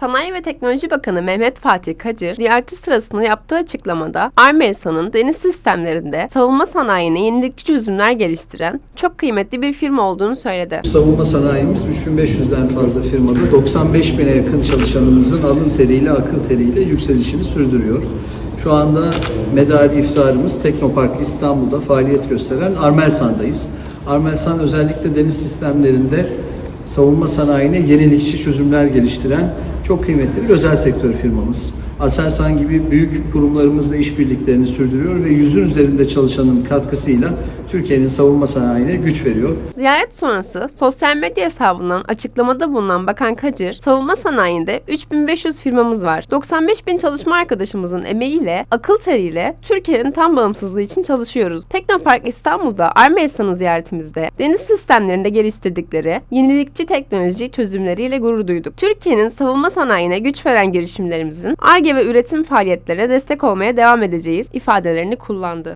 Sanayi ve Teknoloji Bakanı Mehmet Fatih Kacır, ziyareti sırasında yaptığı açıklamada Armelisa'nın deniz sistemlerinde savunma sanayine yenilikçi çözümler geliştiren çok kıymetli bir firma olduğunu söyledi. Savunma sanayimiz 3500'den fazla firmada 95 bine yakın çalışanımızın alın teriyle, akıl teriyle yükselişini sürdürüyor. Şu anda medari iftarımız Teknopark İstanbul'da faaliyet gösteren Armelsan'dayız. Armelsan özellikle deniz sistemlerinde savunma sanayine yenilikçi çözümler geliştiren çok kıymetli bir özel sektör firmamız. Aselsan gibi büyük kurumlarımızla işbirliklerini sürdürüyor ve yüzün üzerinde çalışanın katkısıyla Türkiye'nin savunma sanayine güç veriyor. Ziyaret sonrası sosyal medya hesabından açıklamada bulunan Bakan Kacır, savunma sanayinde 3500 firmamız var. 95 bin çalışma arkadaşımızın emeğiyle, akıl teriyle Türkiye'nin tam bağımsızlığı için çalışıyoruz. Teknopark İstanbul'da Armelisa'nın ziyaretimizde deniz sistemlerinde geliştirdikleri yenilikçi teknoloji çözümleriyle gurur duyduk. Türkiye'nin savunma sanayine güç veren girişimlerimizin ARGE ve üretim faaliyetlerine destek olmaya devam edeceğiz ifadelerini kullandı.